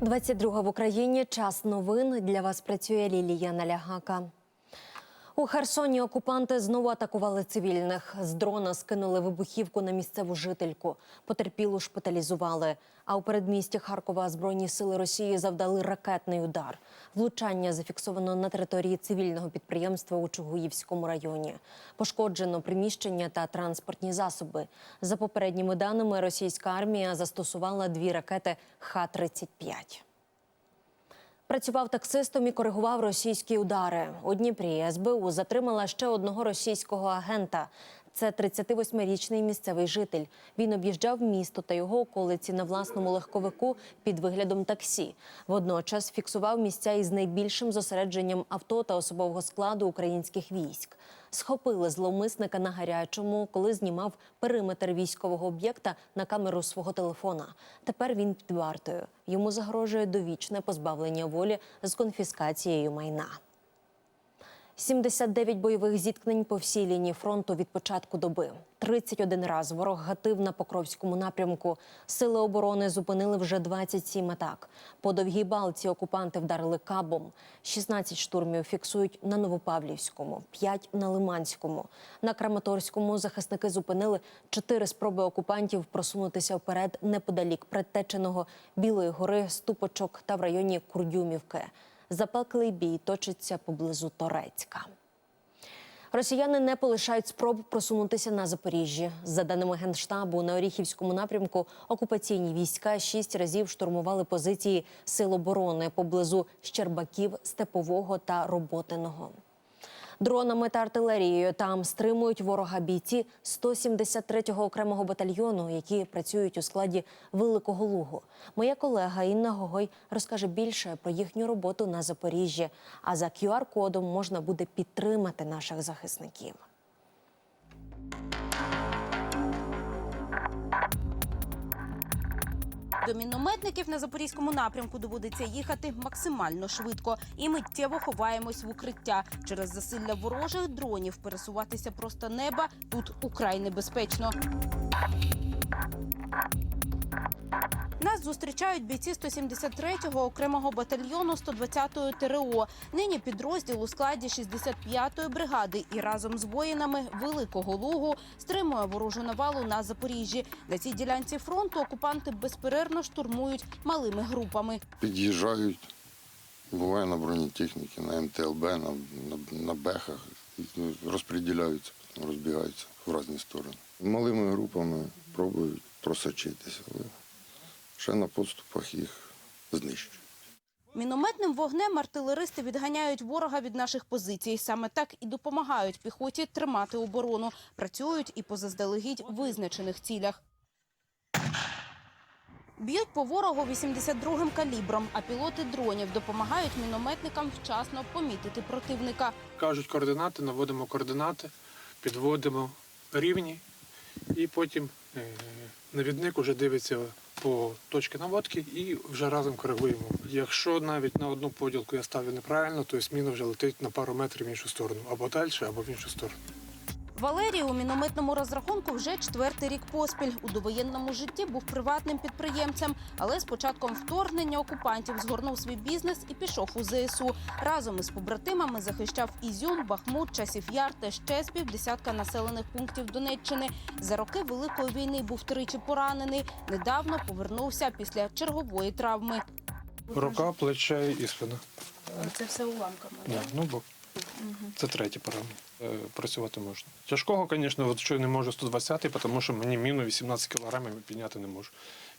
22 в Україні. Час новин. Для вас працює Лілія Налягака. У Херсоні окупанти знову атакували цивільних. З дрона скинули вибухівку на місцеву жительку. Потерпілу шпиталізували. А у передмісті Харкова збройні сили Росії завдали ракетний удар. Влучання зафіксовано на території цивільного підприємства у Чугуївському районі. Пошкоджено приміщення та транспортні засоби. За попередніми даними, російська армія застосувала дві ракети Х-35. Працював таксистом і коригував російські удари. У Дніпрі СБУ затримала ще одного російського агента. Це 38-річний місцевий житель. Він об'їжджав місто та його околиці на власному легковику під виглядом таксі. Водночас фіксував місця із найбільшим зосередженням авто та особового складу українських військ. Схопили зловмисника на гарячому, коли знімав периметр військового об'єкта на камеру свого телефона. Тепер він під вартою. Йому загрожує довічне позбавлення волі з конфіскацією майна. 79 бойових зіткнень по всій лінії фронту від початку доби. 31 раз ворог гатив на Покровському напрямку. Сили оборони зупинили вже 27 атак. По довгій балці окупанти вдарили кабом. 16 штурмів фіксують на Новопавлівському, 5 на Лиманському. На Краматорському захисники зупинили 4 спроби окупантів просунутися вперед неподалік Предтеченого Білої гори, Ступочок та в районі Курдюмівки. Запеклий бій точиться поблизу Торецька. Росіяни не полишають спроб просунутися на Запоріжжі. За даними генштабу, на Оріхівському напрямку окупаційні війська шість разів штурмували позиції сил оборони поблизу Щербаків, Степового та Роботиного. Дронами та артилерією там стримують ворога бійці 173-го окремого батальйону, які працюють у складі Великого Лугу. Моя колега Інна Гогой розкаже більше про їхню роботу на Запоріжжі. А за QR-кодом можна буде підтримати наших захисників. До мінометників на запорізькому напрямку доводиться їхати максимально швидко і миттєво ховаємось в укриття. Через засилля ворожих дронів пересуватися просто неба тут украй небезпечно. Нас зустрічають бійці 173-го окремого батальйону 120-ї ТРО. Нині підрозділ у складі 65-ї бригади і разом з воїнами Великого Лугу стримує ворожу навалу на Запоріжжі. На цій ділянці фронту окупанти безперервно штурмують малими групами. Під'їжджають, буває на бронетехніці, на МТЛБ, на, на, на бехах, розподіляються, розбігаються в різні сторони. Малими групами пробують просочитися, ще на подступах їх знищують. Мінометним вогнем артилеристи відганяють ворога від наших позицій. Саме так і допомагають піхоті тримати оборону. Працюють і по заздалегідь визначених цілях. Б'ють по ворогу 82-м калібром, а пілоти дронів допомагають мінометникам вчасно помітити противника. кажуть координати, наводимо координати, підводимо рівні, і потім е, навідник вже дивиться по точці наводки і вже разом коригуємо. Якщо навіть на одну поділку я ставлю неправильно, то міна вже летить на пару метрів в іншу сторону, або далі, або в іншу сторону. Валерій у мінометному розрахунку вже четвертий рік поспіль. У довоєнному житті був приватним підприємцем, але з початком вторгнення окупантів згорнув свій бізнес і пішов у ЗСУ. Разом із побратимами захищав Ізюм, Бахмут, Часів Яр та ще з півдесятка населених пунктів Донеччини. За роки Великої війни був тричі поранений. Недавно повернувся після чергової травми. Рука, плече і спина. Це все уламками. Да, ну, бо це третє поранення. Е, Працювати можна. Тяжкого, звісно, от що я не можу 120-й, тому що мені міну 18 кілограмів підняти не можу.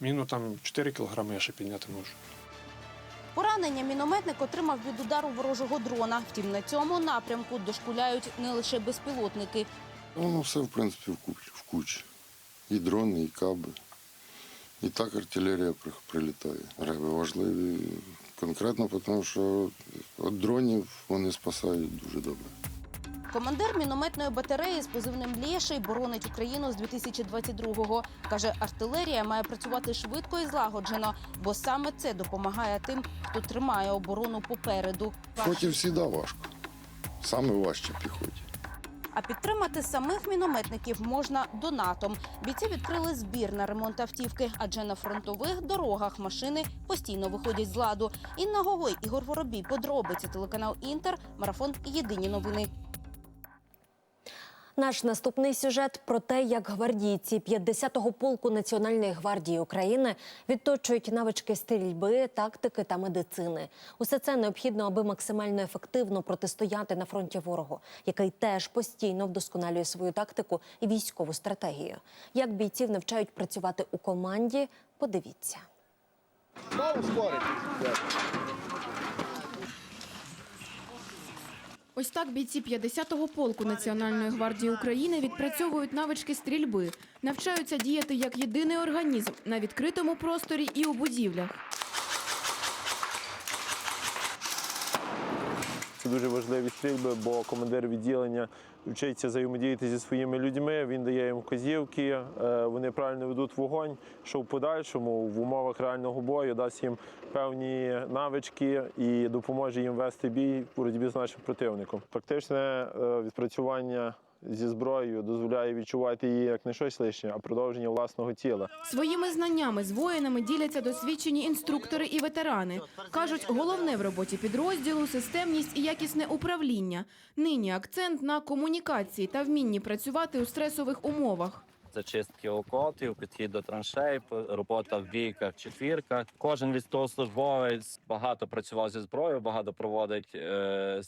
Міну там 4 кілограми я ще підняти можу. Поранення мінометник отримав від удару ворожого дрона. Втім, на цьому напрямку дошкуляють не лише безпілотники. Воно все, в принципі, в кучі. І дрони, і каби. І так артилерія прилітає. Реби важливі конкретно, тому що від дронів вони спасають дуже добре. Командир мінометної батареї з позивним Лєший боронить Україну з 2022-го. Каже, артилерія має працювати швидко і злагоджено, бо саме це допомагає тим, хто тримає оборону попереду. Піхоті завжди важко. Саме важче піхоті. А підтримати самих мінометників можна донатом. Бійці відкрили збір на ремонт автівки, адже на фронтових дорогах машини постійно виходять з ладу. Інна Гогой, Ігор Воробій, подробиці телеканал Інтер, марафон Єдині новини. Наш наступний сюжет про те, як гвардійці 50-го полку Національної гвардії України відточують навички стрільби, тактики та медицини. Усе це необхідно, аби максимально ефективно протистояти на фронті ворогу, який теж постійно вдосконалює свою тактику і військову стратегію. Як бійців навчають працювати у команді, подивіться. Ось так бійці 50-го полку Національної гвардії України відпрацьовують навички стрільби, навчаються діяти як єдиний організм на відкритому просторі і у будівлях. Це дуже важливі стрільби, бо командир відділення вчиться взаємодіяти зі своїми людьми. Він дає їм вказівки, е, вони правильно ведуть вогонь, що в подальшому в умовах реального бою дасть їм певні навички і допоможе їм вести бій в боротьбі з нашим противником. Практичне е, відпрацювання зі зброєю дозволяє відчувати її як не щось лишнє, а продовження власного тіла. Своїми знаннями з воїнами діляться досвідчені інструктори і ветерани. Кажуть, головне в роботі підрозділу системність і якісне управління. Нині акцент на комунікації та вмінні працювати у стресових умовах. зачистки окопів, підхід до траншей, робота в бійках, четвірках. Кожен військовослужбовець багато працював зі зброєю, багато проводить е,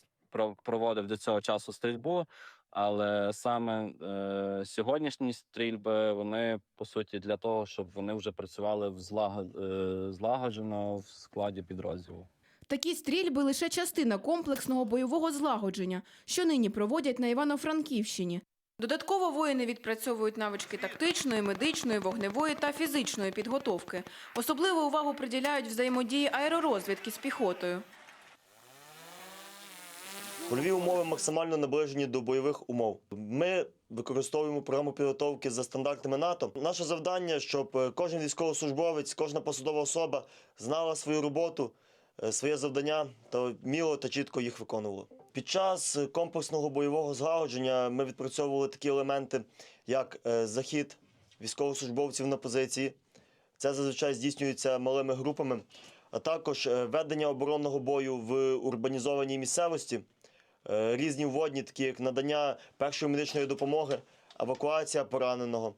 проводив до цього часу стрільбу. Але саме е, сьогоднішні стрільби вони по суті для того, щоб вони вже працювали в злагод, е, злагоджено в складі підрозділу. Такі стрільби лише частина комплексного бойового злагодження, що нині проводять на Івано-Франківщині. Додатково воїни відпрацьовують навички тактичної, медичної, вогневої та фізичної підготовки. Особливу увагу приділяють взаємодії аеророзвідки з піхотою. Польові умови максимально наближені до бойових умов. Ми використовуємо програму підготовки за стандартами НАТО. Наше завдання, щоб е, кожен військовослужбовець, кожна посадова особа знала свою роботу, е, своє завдання та вміло та чітко їх виконувала. Під час е, комплексного бойового злагодження ми відпрацьовували такі елементи, як захід військовослужбовців на позиції. Це зазвичай здійснюється малими групами, а також ведення оборонного бою в урбанізованій місцевості. Е, різні вводні, такі як надання першої медичної допомоги, евакуація пораненого,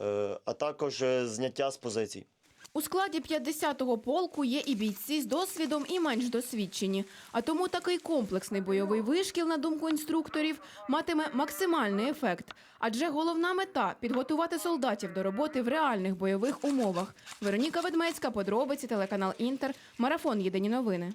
е, а також е, зняття з позицій. У складі 50-го полку є і бійці з досвідом, і менш досвідчені. А тому такий комплексний бойовий вишкіл, на думку інструкторів, матиме максимальний ефект. Адже головна мета підготувати солдатів до роботи в реальних бойових умовах. Вероніка Ведмецька, подробиці, телеканал Інтер, марафон Єдині новини.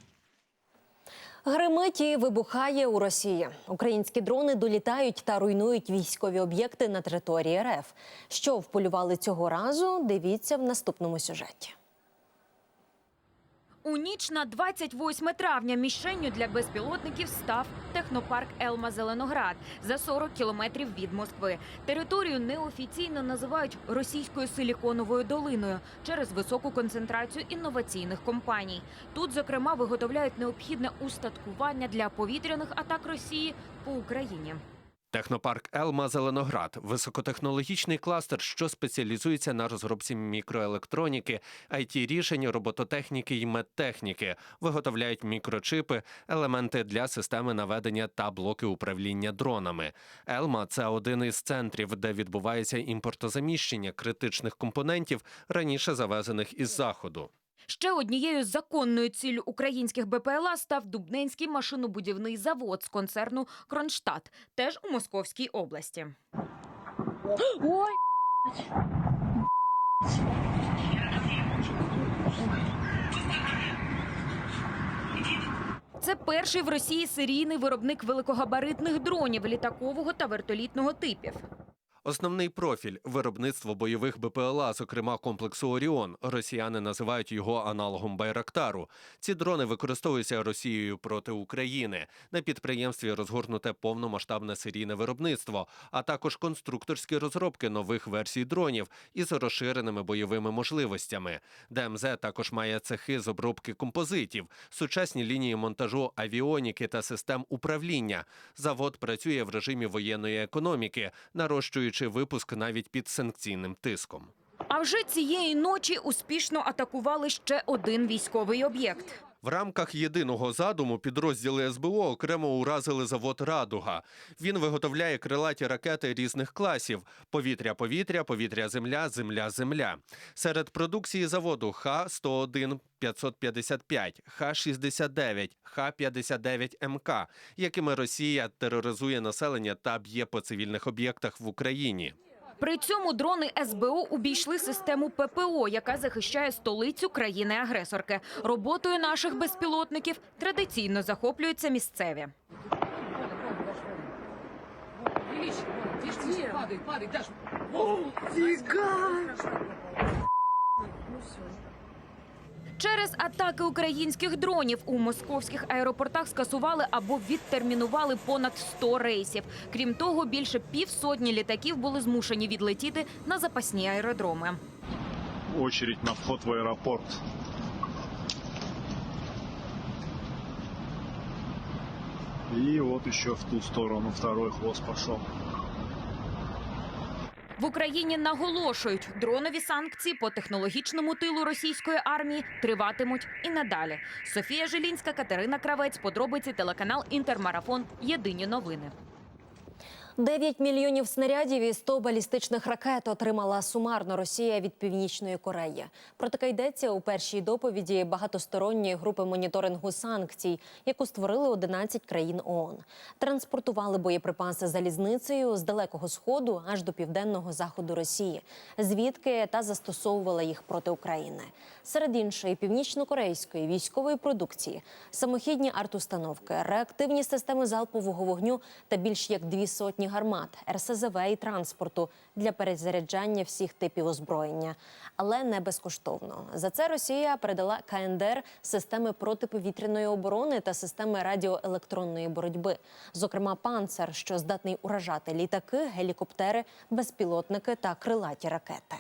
Гримить і вибухає у Росії. Українські дрони долітають та руйнують військові об'єкти на території РФ. Що вполювали цього разу? Дивіться в наступному сюжеті. У ніч на 28 травня мішенню для безпілотників став технопарк Елма Зеленоград за 40 кілометрів від Москви. Територію неофіційно називають російською силіконовою долиною через високу концентрацію інноваційних компаній. Тут, зокрема, виготовляють необхідне устаткування для повітряних атак Росії по Україні. Технопарк Елма Зеленоград високотехнологічний кластер, що спеціалізується на розробці мікроелектроніки, it рішень, робототехніки і медтехніки, виготовляють мікрочипи, елементи для системи наведення та блоки управління дронами. Елма це один із центрів, де відбувається імпортозаміщення критичних компонентів, раніше завезених із заходу. Ще однією законною ціллю українських БПЛА став Дубненський машинобудівний завод з концерну Кронштадт, теж у Московській області. Це перший в Росії серійний виробник великогабаритних дронів літакового та вертолітного типів. Основний профіль виробництво бойових БПЛА, зокрема комплексу Оріон. Росіяни називають його аналогом Байрактару. Ці дрони використовуються Росією проти України. На підприємстві розгорнуте повномасштабне серійне виробництво, а також конструкторські розробки нових версій дронів із розширеними бойовими можливостями. ДМЗ також має цехи з обробки композитів, сучасні лінії монтажу авіоніки та систем управління. Завод працює в режимі воєнної економіки, нарощуючи випуск навіть під санкційним тиском. А вже цієї ночі успішно атакували ще один військовий об'єкт. В рамках єдиного задуму підрозділи СБУ окремо уразили завод Радуга. Він виготовляє крилаті ракети різних класів: повітря-повітря, повітря-земля, земля-земля. Серед продукції заводу Х-101 555, Х-69, Х-59 МК, якими Росія тероризує населення та б'є по цивільних об'єктах в Україні. При цьому дрони СБУ обійшли систему ППО, яка захищає столицю країни-агресорки. Роботою наших безпілотників традиційно захоплюються місцеві. Через атаки українських дронів у московських аеропортах скасували або відтермінували понад 100 рейсів. Крім того, більше півсотні літаків були змушені відлетіти на запасні аеродроми. очередь на вход в аэропорт. И вот еще в ту сторону второй хвост пошел. В Україні наголошують, дронові санкції по технологічному тилу російської армії триватимуть і надалі. Софія Жилінська, Катерина Кравець, подробиці телеканал Інтермарафон. Єдині новини. 9 мільйонів снарядів і 100 балістичних ракет отримала сумарно Росія від Північної Кореї. Про таке йдеться у першій доповіді багатосторонньої групи моніторингу санкцій, яку створили 11 країн ООН. Транспортували боєприпаси залізницею з далекого сходу аж до південного заходу Росії, звідки та застосовувала їх проти України. Серед іншої північно-корейської військової продукції, самохідні артустановки, реактивні системи залпового вогню та більш як дві сотні гармат, РСЗВ і транспорту для перезаряджання всіх типів озброєння, але не безкоштовно. За це Росія передала КНДР системи протиповітряної оборони та системи радіоелектронної боротьби, зокрема панцер, що здатний уражати літаки, гелікоптери, безпілотники та крилаті ракети.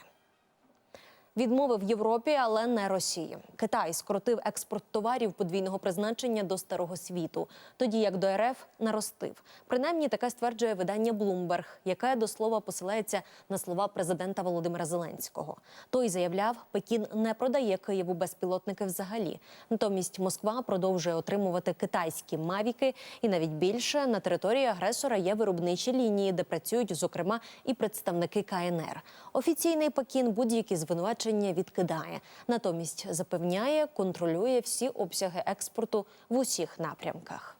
Відмовив Європі, але не Росії. Китай скоротив експорт товарів подвійного призначення до старого світу, тоді як до РФ наростив. Принаймні таке стверджує видання Bloomberg, яке до слова посилається на слова президента Володимира Зеленського. Той заявляв, Пекін не продає Києву безпілотники взагалі. Натомість Москва продовжує отримувати китайські мавіки, і навіть більше на території агресора є виробничі лінії, де працюють зокрема і представники КНР. Офіційний Пекін будь-які звинувачення відкидає. Натомість запевняє, контролює всі обсяги експорту в усіх напрямках.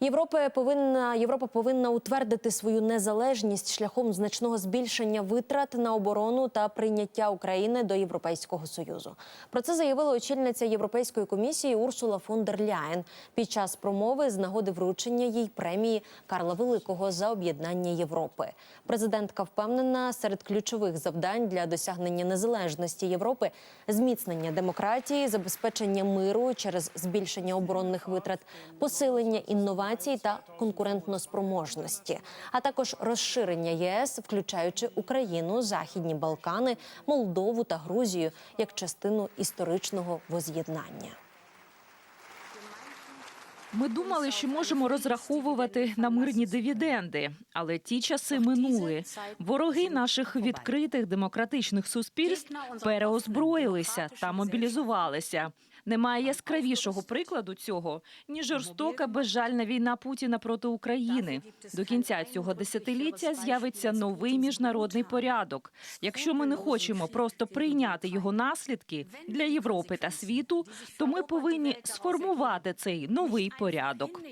Європа повинна Європа повинна утвердити свою незалежність шляхом значного збільшення витрат на оборону та прийняття України до Європейського союзу. Про це заявила очільниця Європейської комісії Урсула фон дер Ляєн під час промови з нагоди вручення їй премії Карла Великого за об'єднання Європи. Президентка впевнена, серед ключових завдань для досягнення незалежності Європи зміцнення демократії, забезпечення миру через збільшення оборонних витрат, посилення інновацій та конкурентноспроможності, а також розширення ЄС, включаючи Україну, Західні Балкани, Молдову та Грузію як частину історичного воз'єднання. Ми думали, що можемо розраховувати на мирні дивіденди, але ті часи минули. Вороги наших відкритих демократичних суспільств переозброїлися та мобілізувалися. Немає яскравішого прикладу цього ніж жорстока безжальна війна Путіна проти України. До кінця цього десятиліття з'явиться новий міжнародний порядок. Якщо ми не хочемо просто прийняти його наслідки для Європи та світу, то ми повинні сформувати цей новий порядок.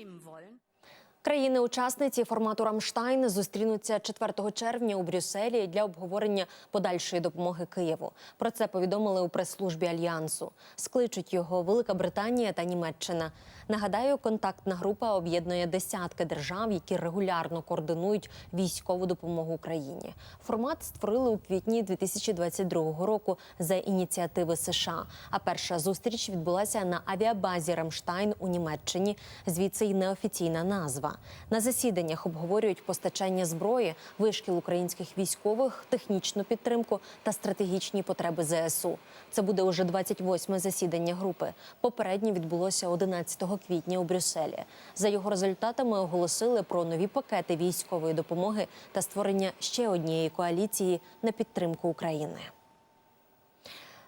Країни-учасниці формату Рамштайн зустрінуться 4 червня у Брюсселі для обговорення подальшої допомоги Києву. Про це повідомили у прес-службі альянсу. Скличуть його Велика Британія та Німеччина. Нагадаю, контактна група об'єднує десятки держав, які регулярно координують військову допомогу Україні. Формат створили у квітні 2022 року за ініціативи США. А перша зустріч відбулася на авіабазі Рамштайн у Німеччині. Звідси й неофіційна назва. На засіданнях обговорюють постачання зброї, вишкіл українських військових, технічну підтримку та стратегічні потреби ЗСУ. Це буде уже 28-ме засідання групи. Попереднє відбулося 11 квітня у Брюсселі. За його результатами оголосили про нові пакети військової допомоги та створення ще однієї коаліції на підтримку України.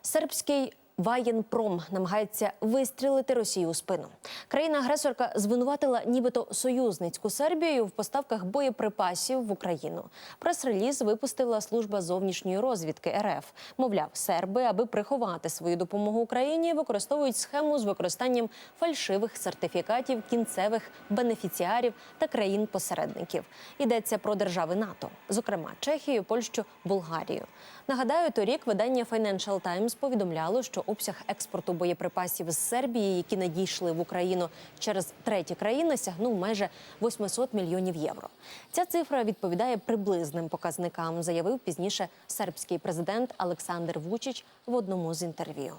Сербський Воєнпром намагається вистрілити Росію у спину. Країна-агресорка звинуватила нібито союзницьку Сербію в поставках боєприпасів в Україну. Прес-реліз випустила служба зовнішньої розвідки РФ. Мовляв, серби, аби приховати свою допомогу Україні, використовують схему з використанням фальшивих сертифікатів кінцевих бенефіціарів та країн-посередників. Йдеться про держави НАТО, зокрема Чехію, Польщу, Болгарію. Нагадаю, торік видання Financial Times повідомляло, що обсяг експорту боєприпасів з Сербії, які надійшли в Україну через треті країни, сягнув майже 800 мільйонів євро. Ця цифра відповідає приблизним показникам, заявив пізніше сербський президент Олександр Вучич в одному з інтерв'ю.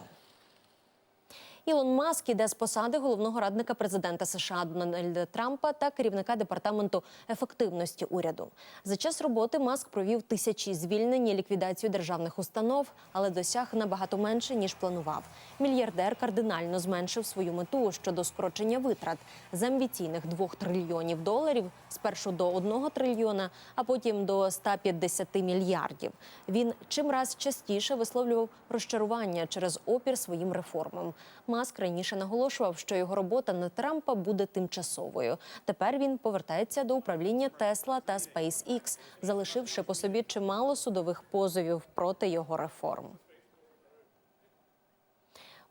Ілон Маск іде з посади головного радника президента США Дональда Трампа та керівника департаменту ефективності уряду. За час роботи Маск провів тисячі звільнень і ліквідацію державних установ, але досяг набагато менше ніж планував. Мільярдер кардинально зменшив свою мету щодо скорочення витрат з амбіційних 2 трильйонів доларів спершу до 1 трильйона, а потім до 150 мільярдів. Він чимраз частіше висловлював розчарування через опір своїм реформам. Маск раніше наголошував, що його робота на Трампа буде тимчасовою. Тепер він повертається до управління Тесла та SpaceX, залишивши по собі чимало судових позовів проти його реформ.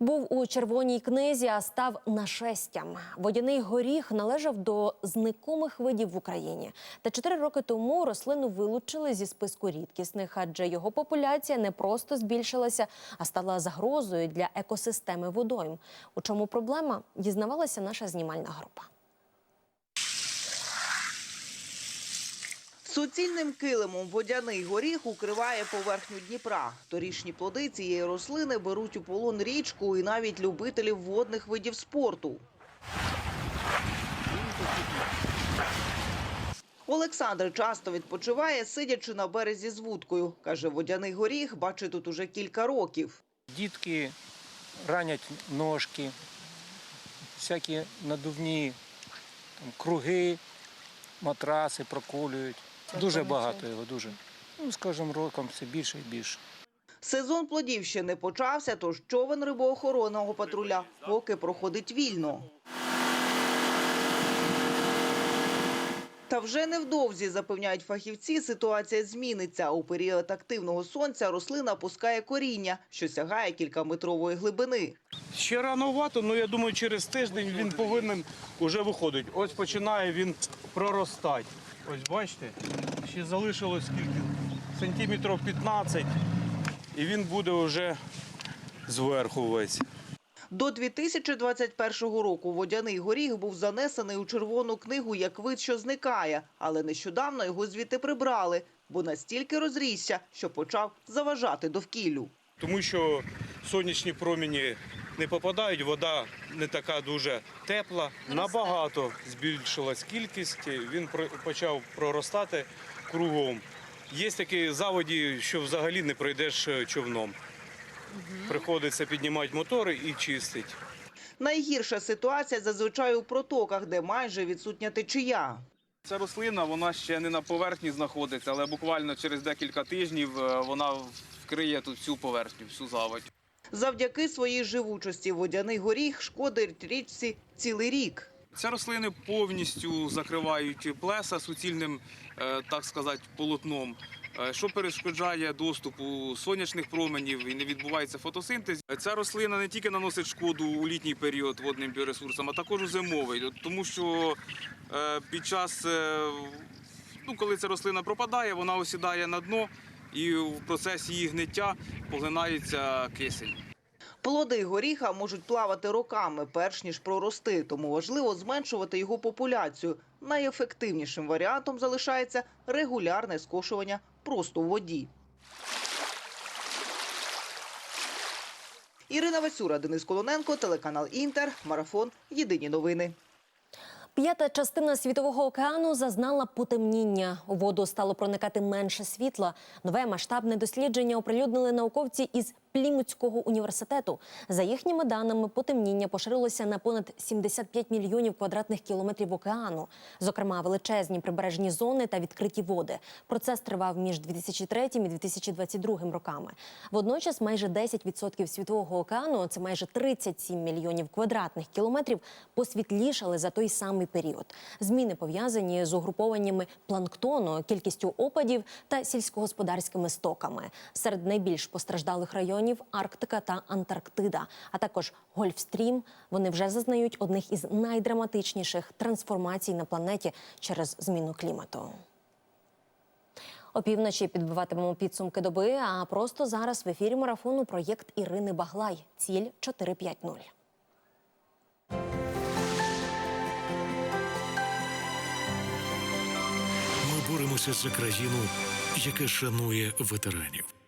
Був у червоній книзі, а став нашестям. Водяний горіх належав до зникомих видів в Україні. Та чотири роки тому рослину вилучили зі списку рідкісних, адже його популяція не просто збільшилася, а стала загрозою для екосистеми водойм. У чому проблема? Дізнавалася наша знімальна група. Суцільним килимом водяний горіх укриває поверхню Дніпра. Торішні плоди цієї рослини беруть у полон річку і навіть любителів водних видів спорту. Олександр часто відпочиває, сидячи на березі з вудкою. Каже, водяний горіх бачить тут уже кілька років. Дітки ранять ножки, всякі надувні там, круги, матраси проколюють. Дуже багато його, дуже. Ну, з кожним роком все більше і більше. Сезон плодів ще не почався, тож човен рибоохоронного патруля поки проходить вільно. Та вже невдовзі, запевняють фахівці, ситуація зміниться. У період активного сонця рослина пускає коріння, що сягає кількаметрової глибини. Ще рановато, але я думаю, через тиждень він повинен вже виходити. Ось починає він проростати. Ось бачите, ще залишилось скільки сантиметрів 15, і він буде вже зверху весь. До 2021 року водяний горіх був занесений у червону книгу як вид, що зникає, але нещодавно його звідти прибрали, бо настільки розрісся, що почав заважати довкіллю. Тому що сонячні промені не попадають, вода не така дуже тепла. Набагато збільшилась кількість, він почав проростати кругом. Є такі заводі, що взагалі не пройдеш е, човном. Приходиться піднімати мотори і чистити. Найгірша ситуація зазвичай у протоках, де майже відсутня течія. Ця рослина вона ще не на поверхні знаходиться, але буквально через декілька тижнів е, вона вкриє тут всю поверхню, всю заводь. Завдяки своїй живучості водяний горіх шкодить річці цілий рік. Ці рослини повністю закривають плеса суцільним, е, так сказати, полотном. е, що перешкоджає доступу сонячних променів і не відбувається фотосинтез. Ця рослина не тільки наносить шкоду у літній період водним біоресурсам, а також у зимовий, тому що е, під час, ну, коли ця рослина пропадає, вона осідає на дно і в процесі її гниття поглинається кисень. Плоди горіха можуть плавати роками, перш ніж прорости, тому важливо зменшувати його популяцію. Найефективнішим варіантом залишається регулярне скошування просто у воді. Ірина Васюра, Денис Колоненко, телеканал Інтер, Марафон. Єдині новини. П'ята частина світового океану зазнала потемніння. У воду стало проникати менше світла. Нове масштабне дослідження оприлюднили науковці із Плімутського університету. За їхніми даними, потемніння поширилося на понад 75 мільйонів квадратних кілометрів океану, зокрема величезні прибережні зони та відкриті води. Процес тривав між 2003 і 2022 роками. Водночас майже 10% світового океану, це майже 37 мільйонів квадратних кілометрів, посвітлішали за той самий період. Зміни пов'язані з угрупованнями планктону, кількістю опадів та сільськогосподарськими стоками. Серед найбільш постраждалих районів Арктика та Антарктида, а також Гольфстрім. Вони вже зазнають одних із найдраматичніших трансформацій на планеті через зміну клімату. Опівночі підбиватимемо підсумки доби. А просто зараз в ефірі марафону проєкт Ірини Баглай. Ціль 450. Ми боремося за країну, яка шанує ветеранів.